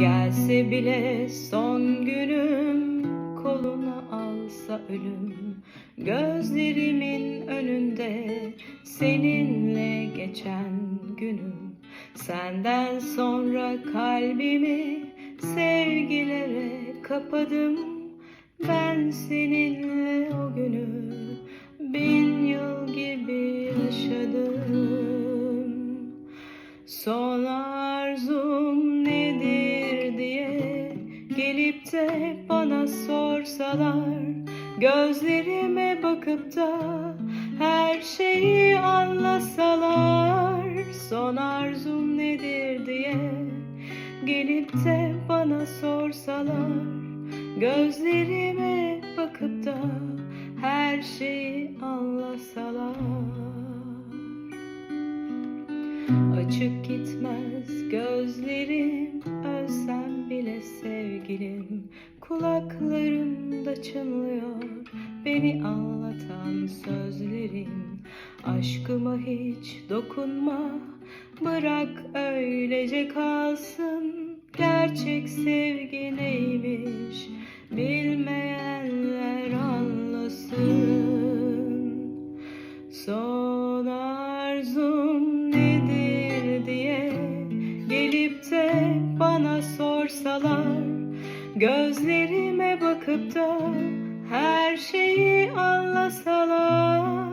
Gelse bile son günüm koluna alsa ölüm. Gözlerimin önünde seninle geçen günüm. Senden sonra kalbimi sevgilere kapadım. Ben seninle o günü bin yıl gibi yaşadım. Son arzum nedir gelip de bana sorsalar Gözlerime bakıp da her şeyi anlasalar. Son arzum nedir diye gelip de bana sorsalar Gözlerime bakıp da her şeyi anlasalar Açık gitmez gözlerim Ölsem bile sevgilim. Kulaklarımda çınlıyor Beni anlatan sözlerin. Aşkıma hiç dokunma Bırak öylece kalsın. Gerçek sevgi neymiş sorsalar Gözlerime bakıp da her şeyi anlasalar.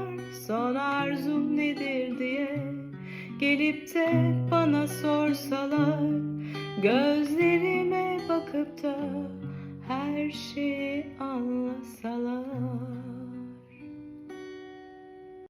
Son arzum nedir diye gelip de bana sorsalar. Gözlerime bakıp da her şeyi anlasalar